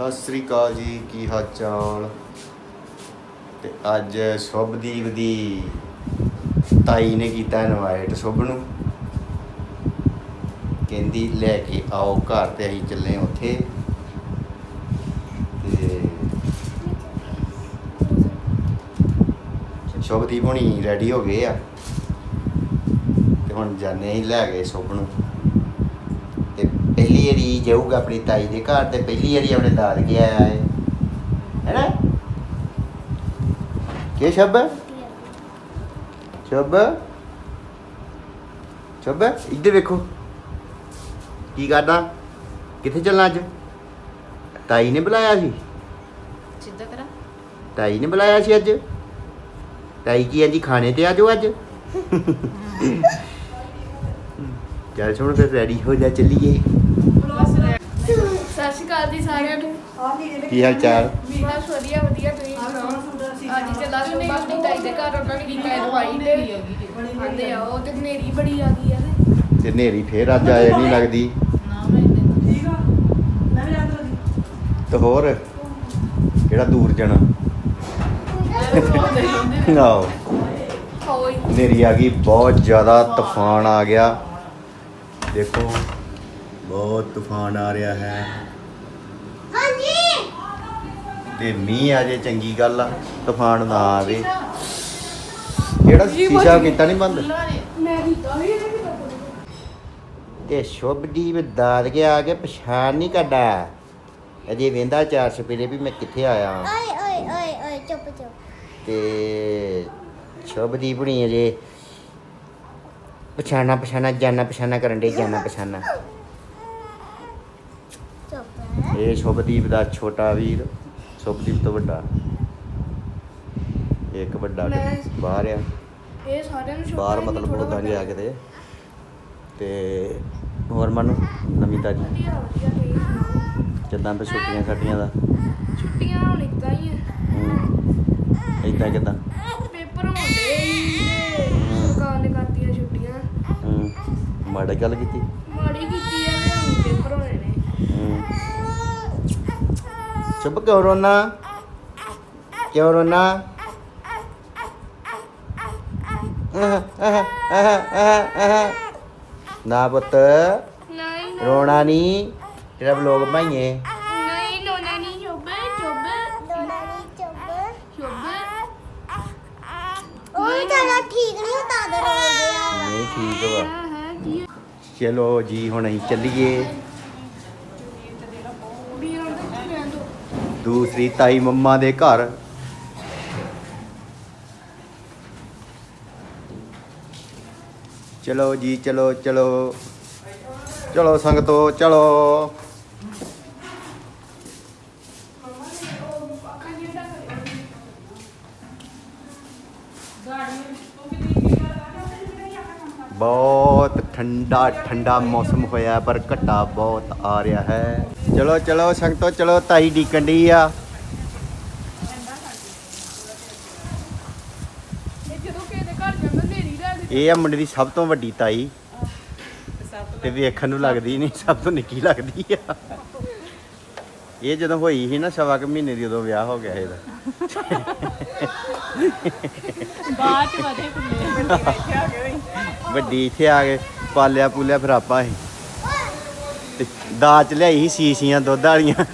ਸਤਿ ਸ੍ਰੀ ਅਕਾਲ ਜੀ, ਕੀ ਹਾਲ ਚਾਲ? ਤੇ ਅੱਜ ਸ਼ੁਭਦੀਪ ਦੀ ਤਾਈ ਨੇ ਕੀਤਾ ਇਨਵਾਈਟ ਸ਼ੁਭ ਨੂੰ। ਕਹਿੰਦੀ, ਲੈ ਕੇ ਆਓ ਘਰ ਤੇ ਅਸੀਂ ਚੱਲੇ ਉੱਥੇ। ਤੇ ਸ਼ੁਭਦੀਪ ਹੁਣੀ ਰੈਡੀ ਹੋ ਗਏ ਆ। ਤੇ ਹੁਣ ਜਾਣੇ ਹੀ ਲੈ ਗਏ ਸ਼ੁਭ ਨੂੰ। ਪਹਿਲੀ ਵਾਰੀ ਜਾਊਗਾ ਆਪਣੀ ਤਾਈ ਦੇ ਘਰ ਤੇ ਪਹਿਲੀ ਵਾਰੀ ਆਪਣੇ ਦਾਦਕੇ ਆਇਆ ਹੈ। ਹੈਨਾ? ਕੀ ਸ਼ਬ? ਸ਼ਬ? ਸ਼ਬ ਇੱਧਰ ਵੇਖੋ। ਕੀ ਕਰਦਾ? ਕਿੱਥੇ ਚੱਲਣਾ ਅੱਜ? ਤਾਈ ਨੇ ਬੁਲਾਇਆ ਸੀ। ਸਿੱਧਾ ਕਰਾਂ? ਤਾਈ ਨੇ ਬੁਲਾਇਆ ਸੀ ਅੱਜ। ਤਾਈ ਕੀ ਜੀ ਖਾਣੇ ਤੇ ਆਜੋ ਅੱਜ? ਚੱਲ ਸੁਣ ਫਿਰ ਰੈਡੀ ਹੋ ਜਾ ਚੱਲੀਏ। ਸ਼੍ਰੀ ਅਕਾਲ ਜੀ ਸਾਰਿਆਂ ਨੂੰ। ਕੀ ਹਾਲ ਚਾਲ? ਬਸ ਵਧੀਆ ਵਧੀਆ ਤੁਸੀਂ ਸੁਣਾਓ? ਅੱਜ ਚੱਲਾ ਸੁਬਾ ਆਪਣੀ ਤਾਈ ਦੇ ਘਰ ਉਹਨਾਂ ਨੇ ਕੀਤਾ ਦਵਾਈ ਤੇ ਆਂਦੇ ਆ ਉਹ ਤੇ ਹਨੇਰੀ ਬੜੀ ਆ ਗਈ ਆ ਤੇ ਤੇ ਨੇਰੀ ਫੇਰ ਅੱਜ ਆਏ ਨਹੀਂ ਲੱਗਦੀ। ਨਾ ਮੈਂ ਇੰਨੇ ਤੇ ਹੋਰ? ਕਿਹੜਾ ਦੂਰ ਜਾਣਾ? ਆਓ ਹੋਈ ਨੇਰੀ ਆ ਗਈ ਬਹੁਤ ਜ਼ਿਆਦਾ ਤੂਫਾਨ ਆ ਗਿਆ। ਦੇਖੋ ਬਹੁਤ ਤੂਫਾਨ ਆ ਰਿਹਾ ਹੈ। ਤੇ ਮੀਂਹ ਆ ਜੇ ਚੰਗੀ ਗੱਲ ਆ ਤੂਫਾਨ ਨਾ ਆਵੇ। ਕਿਹੜਾ ਸ਼ੀਸ਼ਾ ਕੀਤਾ ਨਹੀਂ ਬੰਦ? ਮੈਂ ਵੀ ਤੇ ਸ਼ੁਭਦੀਪ ਦਾਦ ਕੇ ਆ ਕੇ ਪਛਾਣ ਨਹੀਂ ਕੱਢਾ ਅਜੇ ਵੇਂਦਾ ਚਾਰ ਸਪੇਰੇ ਵੀ ਮੈਂ ਕਿੱਥੇ ਆਇਆ ਓਏ ਓਏ ਓਏ ਓਏ ਚੁੱਪ ਚੁੱਪ। ਤੇ ਸ਼ੁਭਦੀਪ ਹੁਣੀ ਅਜੇ ਪਛਾਣਾ ਪਛਾਣਾ ਜਾਣਾ ਪਛਾਣਾ ਕਰਨ ਦੇ ਜਾਣਾ ਪਛਾਣਾ। ਚੁੱਪ ਇਹ ਸ਼ੁਭਦੀਪ ਦਾ ਛੋਟਾ ਵੀਰ ਸ਼ੁਭਦੀਪ ਤੋਂ ਵੱਡਾ। ਇੱਕ ਵੱਡਾ ਮੈਂ- ਬਾਹਰ ਆ। ਇਹ ਸਾਰਿਆਂ ਨੂੰ ਬਾਹਰ ਮਤਲਬ ਉਦਾਂ ਗਿਆ ਕਿਤੇ। ਤੇ ਹੋਰ ਮਨ ਨਵੀਂ ਤਾਜੀ? ਵਧੀਆ ਵਧੀਆ ਤੁਸੀਂ ਸੁਣਾਓ ਕਿੱਦਾਂ ਤੇ ਛੁੱਟੀਆਂ ਸਾਡੀਆਂ ਦਾ? ਛੁੱਟੀਆਂ ਹੁਣ ਇਦਾਂ ਹੀ ਆ। ਇਦਾਂ ਕਿਦਾਂ? ਪੇਪਰ ਹੁੰਦੇ ਹੀ ਸਰਕਾਰ ਨੇ ਕਰਤੀਆਂ ਛੁੱਟੀਆਂ। ਮਾੜਾ ਗੱਲ ਕੀਤੀ ਆ ਤੇ ਹੁਣ ਪੇਪਰ ਹੋਣੇ ਨੇ ਹਮ। ਚੁੱਪ ਕਿਉਂ ਰੋਣਾ ਕਿਉਂ ਰੋਣਾ ਨਾ ਪੁੱਤ ਨਹੀਂ ਰੋਣਾ ਨਹੀਂ ਤੇਰਾ ਵਲੋਗ ਭਾਈਏ ਨਹੀਂ ਲੋਨਾ ਨਹੀਂ ਚੁੱਪ ਚੁੱਪ ਲੋੜਾ ਨਹੀਂ ਚੁੱਪ ਚੁੱਪ ਉਹ ਜ਼ਿਆਦਾ ਠੀਕ ਨਹੀਂ ਹੁੰਦਾ ਦਰ ਰੋਦੇ ਆ ਨਹੀਂ ਠੀਕ ਵਾ ਹੈ ਕੀ ਚਲੋ ਜੀ ਹੁਣ ਅਸੀਂ ਚੱਲੀਏ ਵੀ ਆਉਂਦਾ ਮੈਂ ਤੋਂ ਦੂਸਰੀ ਤਾਈ ਮੰਮਾ ਦੇ ਘਰ। ਚਲੋ ਜੀ, ਚਲੋ ਚਲੋ। ਚਲੋ ਸੰਗਤੋ, ਚਲੋ। ਬਹੁਤ ਠੰਡਾ ਠੰਡਾ ਮੌਸਮ ਹੋਇਆ ਪਰ ਘਟਾ ਬਹੁਤ ਆ ਰਿਹਾ ਹੈ। ਚਲੋ ਚਲੋ ਸੰਗਤੋ ਚਲੋ ਤਾਈ ਡੀਕਣ ਡਈ ਆ। ਇਹ ਦੇ ਦੇ ਆ ਮੁੰਡੇ ਦੀ ਸਭ ਤੋਂ ਵੱਡੀ ਤਾਈ। ਤੇ ਵੇਖਣ ਨੂੰ ਲੱਗਦੀ ਨਹੀਂ ਸਭ ਤੋਂ ਨਿੱਕੀ ਲੱਗਦੀ ਆ। ਇਹ ਜਦੋਂ ਹੋਈ ਸੀ ਨਾ ਸਵਾ ਕੁ ਮਹੀਨੇ ਦੀ ਉਦੋਂ ਵਿਆਹ ਹੋ ਗਿਆ ਇਹਦਾ। ਬਾਅਦ ਚ ਵਧੇ ਕੁੱਲੇ ਵੱਡੀ ਇੱਥੇ ਆ ਕੇ ਪਾਲਿਆ ਪੂਲਿਆ ਫਿਰ ਆਪਾਂ ਹੀ। ਤੇ ਦਾਜ ਲਿਆਈ ਸੀ ਸੀਸੀਆਂ ਦੁੱਧ ਵਾਲੀਆਂ।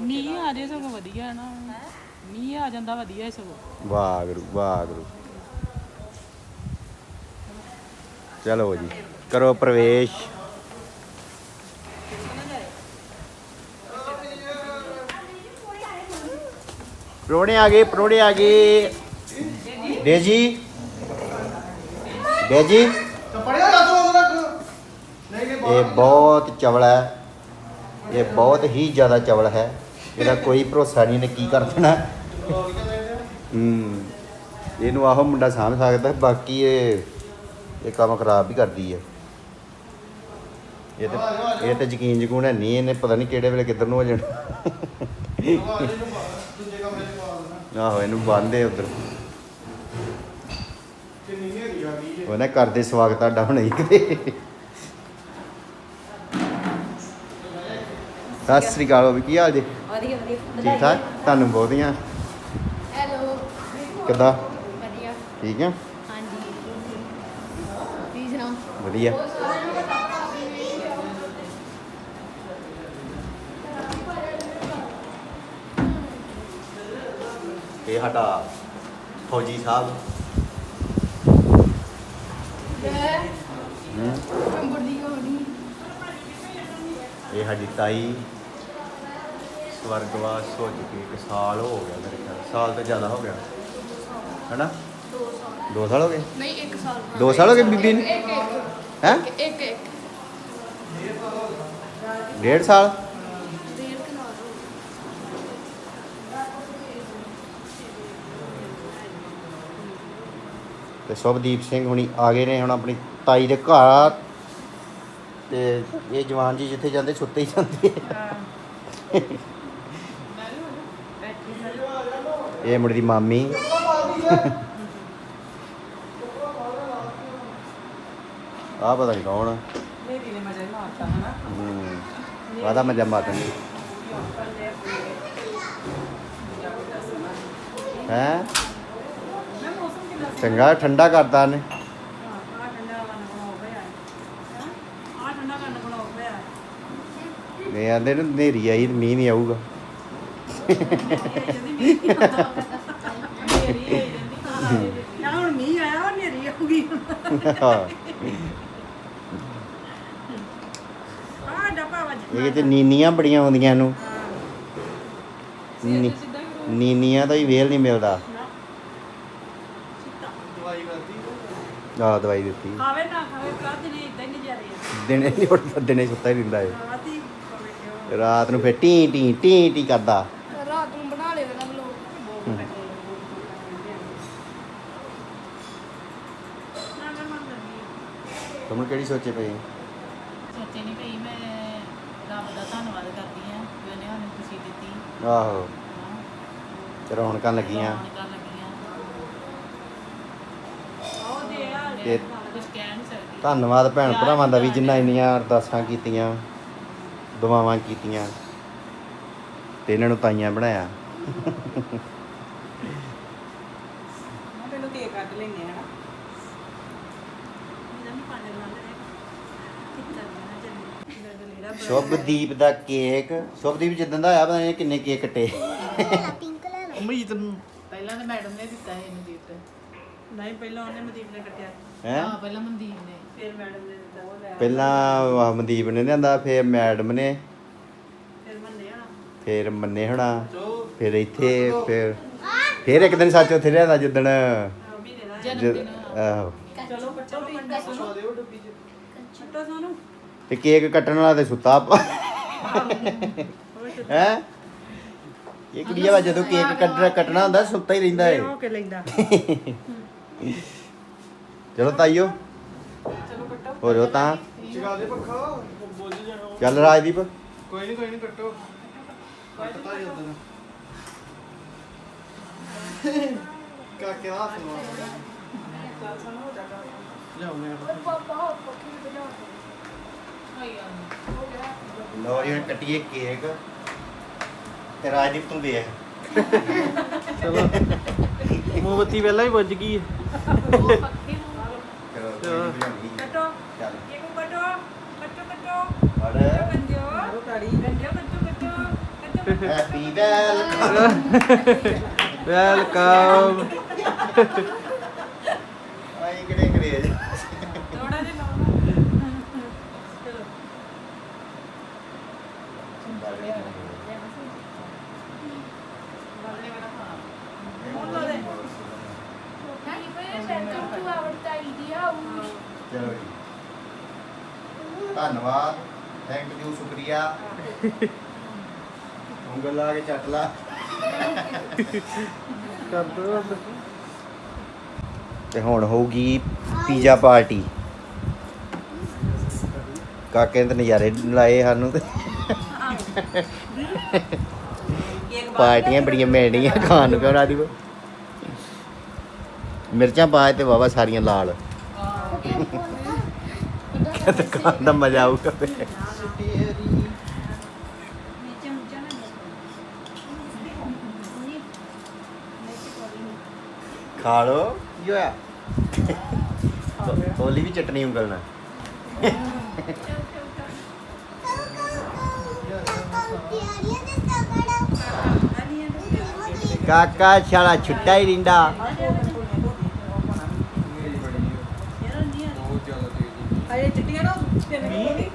ਮੀਂਹ ਆ ਜੇ ਸਗੋਂ ਵਧੀਆ ਨਾ। ਮੀਂਹ ਆ ਜਾਂਦਾ ਵਧੀਆ ਸਗੋਂ। ਵਾਹ ਗੁਰੂ ਵਾਹ ਗੁਰੂ ਚਲੋ ਜੀ ਕਰੋ ਪ੍ਰਵੇਸ਼। ਪ੍ਰੋਣੇ ਆ ਗਏ, ਪ੍ਰੋਣੇ ਆ ਗਏ। ਡੇਜੀ ਡੇਜੀ ਇਹ ਬਹੁਤ ਚਵਲ ਹੈ। ਇਹ ਬਹੁਤ ਹੀ ਜ਼ਿਆਦਾ ਚਵਲ ਹੈ। ਇਹਦਾ ਕੋਈ ਭਰੋਸਾ ਨਹੀਂ ਨੇ ਕੀ ਕਰ ਦੇਣਾ। ਹੂੰ। ਇਹਨੂੰ ਆਹੋ ਮੁੰਡਾ ਸਾਂਭ ਸਕਦਾ ਬਾਕੀ ਇਹ ਇਹ ਕੰਮ ਖਰਾਬ ਵੀ ਕਰਦੀ ਹੈ। ਇਹ ਤੇ ਇਹ ਤੇ ਯਕੀਨ ਜਕੂਨ ਹੈ ਨਹੀਂ, ਇਹਨੇ ਪਤਾ ਨਹੀਂ ਕਿਹੜੇ ਵੇਲੇ ਕਿੱਧਰ ਨੂੰ ਹੋ ਜਾਣਾ। ਆਹੋ ਇਹਨੂੰ ਬੰਨਦੇ ਉਧਰ। ਉਹਨੇ ਕਰਦੇ ਸਵਾਗਤ ਤੁਹਾਡਾ ਹੁਣ ਹੀ ਕਿਤੇ। ਸਤਿ ਸ੍ਰੀ ਅਕਾਲ ਬਾਬੀ ਕੀ ਹਾਲ ਜੇ? ਵਧੀਆ ਵਧੀਆ ਠੀਕ ਠਾਕ? ਤੁਹਾਨੂੰ ਵਧੀਆ ਹੈਲੋ। ਕਿੱਦਾਂ? ਵਧੀਆ। ਠੀਕ ਆ? ਹਾਂਜੀ ਵਧੀਆ। ਸਾਡਾ ਫੌਜੀ ਸਾਹਿਬ। ਹੂੰ ਇਹ ਸਾਡੀ ਤਾਈ ਸਵਰਗਵਾਸ ਹੋ ਚੁੱਕੀ ਇੱਕ ਸਾਲ ਹੋ ਗਿਆ ਮੇਰੇ ਖਿਆਲ ਸਾਲ ਤੋਂ ਜ਼ਿਆਦਾ ਹੋ ਗਿਆ। ਹੈਨਾ? 2 ਸਾਲ ਦੋ ਸਾਲ ਹੋ ਗਏ? ਨਹੀਂ 1 ਸਾਲ ਦੋ ਸਾਲ ਹੋ ਗਏ ਬੀਬੀ ਨੂੰ? ਇੱਕ ਇੱਕ। ਹੈ? ਇੱਕ ਇੱਕ। ਡੇਢ ਸਾਲ ਡੇਢ ਕਨਾਲ ਹੋ ਤੇ ਸ਼ੁਭਦੀਪ ਸਿੰਘ ਹੁਣੀ ਆ ਗਏ ਨੇ ਹੁਣ ਆਪਣੀ ਤਾਈ ਦੇ ਘਰ ਤੇ ਇਹ ਜਵਾਨ ਜੀ ਜਿੱਥੇ ਜਾਂਦੇ ਸੁੱਤੇ ਹੀ ਜਾਂਦੇ ਇਹ ਮੁੰਡੇ ਦੀ ਮਾਮੀ। ਆ ਪਤਾ ਨਹੀਂ ਕੌਣ ਆ। ਮੇਰੀ ਨੇ ਮਜ਼ਾ ਹੀ ਮਾਰਤਾ ਹਨਾ? ਹੂੰ। ਵਾਦਾ ਹੈ ਮੈਂ ਮੌਸਮ ਕਿੰਨਾ ਚੰਗਾ, ਠੰਡਾ ਕਰਦਾ ਨੇ ਆ ਠੰਡਾ ਕਰਨ ਬਣਾਓ ਪਿਆ ਆ ਠੰਡਾ ਕਰਨ ਬਣਾਓ ਪਿਆ ਨੇ ਆਂਦੇ ਨੇ ਨੇਰੀ ਆਈ ਤੇ ਮੀਂਹ ਨਹੀਂ ਆਊਗਾ। ਨਾ ਹੁਣ ਮੀਂਹ ਆਇਆ ਉਹ ਨੇਰੀ ਆਉਗੀ ਹਾਂ। ਆ ਡੱਬਾ ਵੱਜ ਇਹ ਤੇ ਨੀਨੀਆਂ ਬੜੀਆਂ ਆਉਂਦੀਆਂ ਇਹਨੂੰ। ਨੀ- ਨੀਨੀਆਂ ਦਾ ਹੀ ਵੇਲ ਨਹੀਂ ਮਿਲਦਾ। ਆ ਦਵਾਈ ਦਿੱਤੀ। ਖਾਵੇ ਨਾ ਖਾਵੇ ਕੱਦ ਨੇ ਇਦਾਂ ਹੀ ਨਜ਼ਾਰੇ ਆ। ਦਿਨੇ ਨਹੀਂ ਉੱਠਦਾ ਦਿਨੇ ਸੁੱਤਾ ਹੀ ਰਹਿੰਦਾ ਹੈ ਰਾਤੀ ਖਾਵੇ ਰਾਤ ਨੂੰ ਫਿਰ ਟੀ ਟੀ ਟੀ ਟੀ ਕਰਦਾ। ਰਾਤ ਨੂੰ ਬਣਾ ਲਿਆ ਨਾ ਬਲੌਗ। ਨਾ ਨਾ ਮੰਨ ਲੱਗੀ ਤੁਮਨ ਕਿਹੜੀ ਸੋਚੇ ਪਈ ਸੋਚੇ ਨਹੀਂ ਪਈ ਮੈਂ ਰੱਬ ਦਾ ਧੰਨਵਾਦ ਕਰਦੀ ਆ ਕਿ ਉਹਨੇ ਸਾਨੂੰ ਖੁਸ਼ੀ ਦਿੱਤੀ। ਆਹੋ। ਤੇ ਰੌਣਕਾਂ ਲੱਗੀਆਂ। ਰੌਣਕਾਂ ਲੱਗੀਆਂ ਉਹ ਦੇ ਆ ਤੇ- ਕੁਝ ਕਹਿ ਨਹੀਂ ਸਕਦੀ ਧੰਨਵਾਦ ਭੈਣ ਭਰਾਵਾਂ ਦਾ ਵੀ ਜਿਨ੍ਹਾਂ ਇੰਨੀਆਂ ਅਰਦਾਸਾਂ ਕੀਤੀਆਂ ਦੁਆਵਾਂ ਕੀਤੀਆਂ ਤੇ ਇਹਨਾਂ ਨੂੰ ਤਾਈਆਂ ਬਣਾਇਆ। ਮੈਂ ਪਹਿਲਾਂ ਕੇਕ ਕੱਟ ਲੈਨੇ ਇਹਨਾਂ ਸ਼ੁਭਦੀਪ ਦਾ ਕੇਕ ਸ਼ੁਭਦੀਪ ਜਿੱਦਾਂ ਦਾ ਆਇਆ ਪਤਾ ਨਹੀਂ ਕਿੰਨੇ ਕੇਕ ਕੱਟੇ। ਪਿੰਕ ਲੈ ਲਓ ਉਮੀਦ ਨੂੰ। ਪਹਿਲਾਂ ਤਾਂ ਮੈਡਮ ਨੇ ਦਿੱਤਾ ਇਹ ਮਨਦੀਪ ਤੇ ਨਹੀਂ ਪਹਿਲਾਂ ਉਹਨੇ ਮਨਦੀਪ ਨੇ ਕੱਟਿਆ। ਹੈ? ਹਾਂ ਪਹਿਲਾਂ ਮਨਦੀਪ ਨੇ। ਫਿਰ ਮੈਡਮ ਨੇ ਦਿੱਤਾ ਉਹ ਲੈ ਪਹਿਲਾਂ ਆਹ ਮਨਦੀਪ ਨੇ ਲਿਆਂਦਾ ਫਿਰ ਮੈਡਮ ਨੇ। ਫਿਰ ਮੰਨੇ ਆ। ਫਿਰ ਮੰਨੇ ਹੋਣਾ। ਫਿਰ ਇੱਥੇ ਫਿਰ ਫਿਰ ਇੱਕ ਦਿਨ ਸੱਚ ਉੱਥੇ ਲਿਆਂਦਾ ਜਿੱਦਣ। ਮਹੀਨੇ ਦਾ। ਜ- ਜਨਮ ਦਿਨ ਆਹੋ। ਚਲੋ ਕੱਟੋ ਵੀ ਕੱਟੋ ਦਿਓ ਡੱਬੀ ਚ ਕੱਟੋ ਸੋਨੂੰ। ਤੇ ਕੇਕ ਕੱਟਣ ਵਾਲਾ ਤੇ ਸੁੱਤਾ ਹੈ? ਇਹ ਕੁੜੀਆ ਵਾ ਜਦੋਂ ਕੇਕ ਕੱਟਣਾ ਕੱਟਣਾ ਹੁੰਦਾ ਸੁੱਤਾ ਹੀ ਰਹਿੰਦਾ ਏ। ਹੋ ਕੇ ਲੈਂਦਾ। ਚਲੋ ਤਾਈਓ। ਚਲੋ ਕੱਟੋ। ਹੋ ਜਾਓ ਤਾਂ। ਚਗਾ ਦੇ ਪੱਖਾ। ਉਹ ਬੁੱਝ ਜਾਣਾ ਉਹ। ਚੱਲ ਰਾਜਦੀਪ। ਕੋਈ ਨਹੀਂ ਕੋਈ ਨਹੀਂ ਕੱਟੋ। ਕੱਟਤਾ ਹੀ ਉਦੋਂ। ਕਾਕੇ ਦਾ ਸੁਣਾ ਲਿਆਉਂਦੇ ਆ। ਪਾਪਾ ਪੱਕੀ ਬਣਾ ਲੋ ਜੀ ਹੁਣ ਕੱਟੀਏ ਕੇਕ। ਤੇ ਰਾਜਦੀਪ ਤੂੰ ਵੇਖ ਚਲੋ। ਮੋਮਬੱਤੀ ਪਹਿਲਾਂ ਹੀ ਵੱਜ ਗਈ ਹੈ। ਜਿਹੜੀ ਬਣਾਉਣੀ। ਕੱਟੋ ਚੱਲ ਕਿਹਨੂੰ ਕੱਟੋ ਕੱਟੋ ਕੱਟੋ ਫੜ ਕੰਜੋ ਤਾੜੀ ਕੰਜੋ ਕੱਟੋ ਕੱਟੋ ਕੱਟੋ ਹੈਪੀ ਵੈਲਕਮ ਵੈਲਕਮ ਆਈ ਕਿਹੜੇ ਅੰਗਰੇਜ਼ ਥੋੜਾ ਜਿਹਾ ਲਾਓ ਚਲੋ ਨਹੀਂ ਬਈ ਵੈਲਕਮ ਟੂ ਆਵਰ ਤਾਈ ਹਾਊਸ ਚਲੋ ਜੀ। ਧੰਨਵਾਦ। ਥੈਂਕ ਯੂ ਸ਼ੁਕਰੀਆ। ਉਂਗਲ ਲਾ ਕੇ ਚੱਟ ਲਾ। ਕਰ ਦੋ ਤੇ ਹੁਣ ਹੋਊਗੀ ਪੀਜ਼ਾ ਪਾਰਟੀ। ਕਾਕੇ ਨੇ ਤਾਂ ਨਜ਼ਾਰੇ ਲਾਏ ਸਾਨੂੰ ਤੇ। ਪਾਰਟੀਆਂ ਬੜੀਆਂ ਮਿਲਣੀਆਂ ਖਾਣ ਨੂੰ ਕਿਉਂ ਰਾਦੀ ਮਿਰਚਾਂ ਪਾ ਤੇ ਵਾਵਾ ਸਾਰੀਆਂ ਲਾਲ। ਦੇਖਿਆ ਦੁਕਾਨ ਦਾ ਮਜ਼ਾ ਆਊਗਾ ਨਾ ਖਾ ਲੋ ਹੋਲੀ ਵੀ ਚਟਨੀ ਉਂਗਲ ਨਾਲ ਕਾਕਾ ਛਾਲਾ ਛੁੱਟਾ ਹੀ ਰਿੰਦਾ ਅਰੇ ਚਿੱਟੀਆਂ ਨਾ ਤਿੰਨ ਕਿਲੋ ਦੀ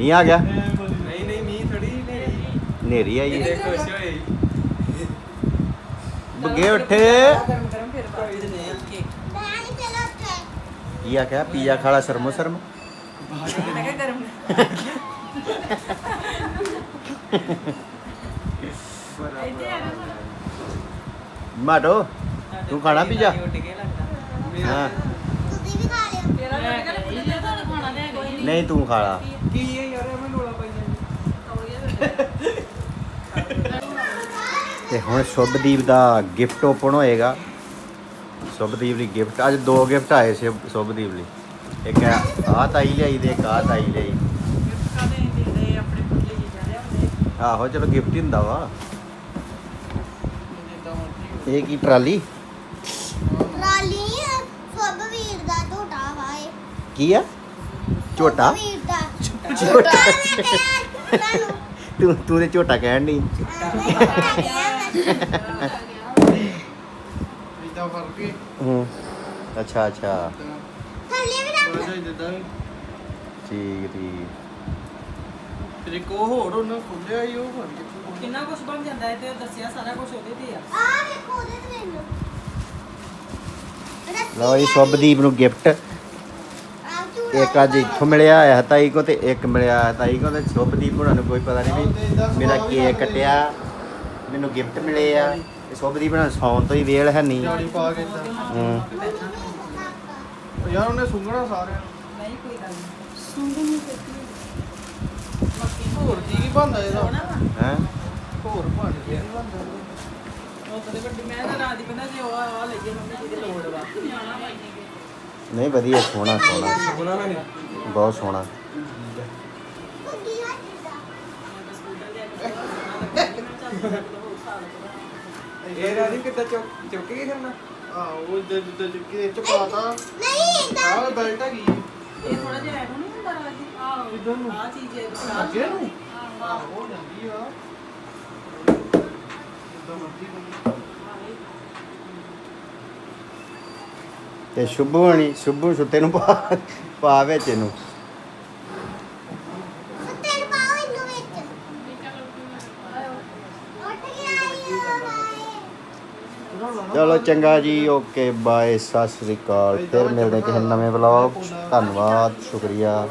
ਮੀਂਹ ਆ ਗਿਆ? ਨਹੀਂ ਨਹੀਂ ਮੀਂਹ ਥੋੜੀ ਨਹੀਂ ਨੇਰੀ ਆਈ। ਹੈ। ਖੁਸ਼ ਹੋਏ? ਬੁੱਗੇ ਉੱਠੇ। ਗਰਮ ਗਰਮ ਫਿਰ ਪਾ ਦਿੰਦੇ ਆ ਕੇਕ ਕੀ ਆਖਿਆ ਪੀਜ਼ਾ ਖਾਲਾ ਸ਼ਰਮੋ ਸ਼ਰਮ। ਮੈਂ ਕਿਹਾ ਗਰਮ ਇੱਥੇ ਆ ਨਾ ਮਾਟੋ ਤੂੰ ਖਾਣਾ ਪੀਜ਼ਾ ਹਾਂ। ਨਹੀਂ ਤੂੰ ਖਾਲਾ ਕੀ ਹੈ ਯਾਰ ਐਵੇਂ ਲੋਲਾ ਪਾਈ ਜਾਂਦੀ। ਤੇ ਹੁਣ ਸ਼ੁਭਦੀਪ ਦਾ ਗਿਫਟ ਓਪਨ ਹੋਏਗਾ। ਸ਼ੁਭਦੀਪ ਲਈ ਗਿਫਟ ਅੱਜ ਦੋ ਗਿਫਟ ਆਏ ਸੀ ਸ਼ੁਭਦੀਪ ਲਈ। ਇੱਕ ਆ ਤਾਈ ਲਿਆਈ ਦੇ ਇੱਕ ਆ ਤਾਈ ਹੁੰਦੇ ਆਹੋ ਚਲੋ ਗਿਫਟ ਹੀ ਹੁੰਦਾ ਵਾ। ਇਹ ਕੀ ਟਰਾਲੀ? ਕੀ ਆ? ਝੋਟਾ? ਤੂੰ ਤੂੰ ਤੇ ਝੋਟਾ ਕਹਿਣ ਨਹੀਂ ਇਦਾਂ ਫ਼ਰਕ ਹੀ। ਹੂੰ ਅੱਛਾ ਅੱਛਾ। ਠੀਕ ਠੀਕ। ਫਿਰ ਇੱਕ ਉਹ ਹੋਰ ਉਹਨਾਂ ਖੁੱਲਿਆ ਹੀ ਉਹ ਕਿੰਨਾ ਕੁਝ ਬਣ ਜਾਂਦਾ ਹੈ ਤੇ ਦੱਸਿਆ ਸਾਰਾ ਕੁਝ ਉਹਦੇ ਤੇ ਆ। ਲਓ ਜੀ ਸ਼ੁਭਦੀਪ ਨੂੰ ਗਿਫਟ। ਇੱਕ ਅੱਜ ਇੱਥੋਂ ਮਿਲਿਆ ਹੈ ਤਾਈ ਕੋ ਤੇ ਇੱਕ ਮਿਲਿਆ ਹੈ ਤਾਈ ਕੋ ਤੇ ਸ਼ੁਭਦੀਪ ਹੋਣਾ ਨੂੰ ਕੋਈ ਪਤਾ ਨਹੀਂ ਵੀ ਮੇਰਾ ਕੇਕ ਕੱਟਿਆ ਮੈਨੂੰ ਗਿਫਟ ਮਿਲੇ ਆ। ਤੇ ਸ਼ੁਭਦੀਪ ਨਾਲ ਸੌਣ ਤੋਂ ਹੀ ਵੇਲ ਹੈ ਨਹੀਂ ਜਾੜੀ ਪਾ ਕੇ ਏਦਾਂ। ਹੂੰ। ਯਾਰ ਉਹਨੇ ਸੁੰਘਣਾ ਸਾਰਿਆਂ ਨੂੰ। ਨਹੀਂ ਕੋਈ ਗੱਲ ਨਹੀਂ ਹੋਰ ਕੀ ਕੀ ਬਣਦਾ ਇਹਦਾ? ਸੋਣਾ ਵਾ। ਹੈ? ਹੋਰ ਬਣ ਗਿਆ। ਬਣਦਾ ਉਹ ਕਦੇ ਵੱਡੀ ਮੈਂ ਤਾਂ ਰਾਤ ਹੀ ਕਹਿੰਦਾ ਜੇ ਉਹ ਆ ਲਈਏ ਮੰਮੀ ਜੀ ਦੀ ਲੋੜ ਵਾ। ਨਹੀਂ ਵਧੀਆ ਸੋਹਣਾ ਸੋਹਣਾ। ਨਹੀਂ? ਬਹੁਤ ਸੋਹਣਾ। ਇਹ ਰਾਜੀ ਕਿੱਦਾਂ ਚੁੱਕ ਚੁੱਕ ਕੇ ਕਰਨਾ ਆ ਉਹ ਜਿੱਦਾਂ ਜਿੱਦਾਂ ਚੁੱਕੀ ਚ ਪਾਤਾ ਆਹ ਬੈਲਟ ਹੈਗੀ। ਇਹ ਥੋੜਾ ਜਿਹਾ ਐਡ ਨਹੀਂ ਹੁੰਦਾ ਰਾਜੀ? ਆਹੋ ਇਧਰ ਨੂੰ? ਆ ਚੀਜ਼ ਹੈ। ਅੱਗੇ ਨੂੰ? ਆਹ। ਹੋ ਜਾਂਦੀ ਆ। ਇਦਾਂ ਮਰਜ਼ੀ ਬਣੀ ਤੇ ਸ਼ੁਭੂ ਹਣੀ ਸ਼ੁਭੂ ਸੁੱਤੇ ਨੂੰ ਪਾ ਪਾ ਵਿੱਚ ਇਹਨੂੰ। ਚਲੋ ਚੰਗਾ ਜੀ ਓਕੇ ਬਾਏ ਸਤਿ ਸ੍ਰੀ ਅਕਾਲ। ਫਿਰ ਮਿਲਦੇ ਕਿਸੇ ਨਵੇਂ ਵਲੌਗ ਧੰਨਵਾਦ ਸ਼ੁਕਰੀਆ।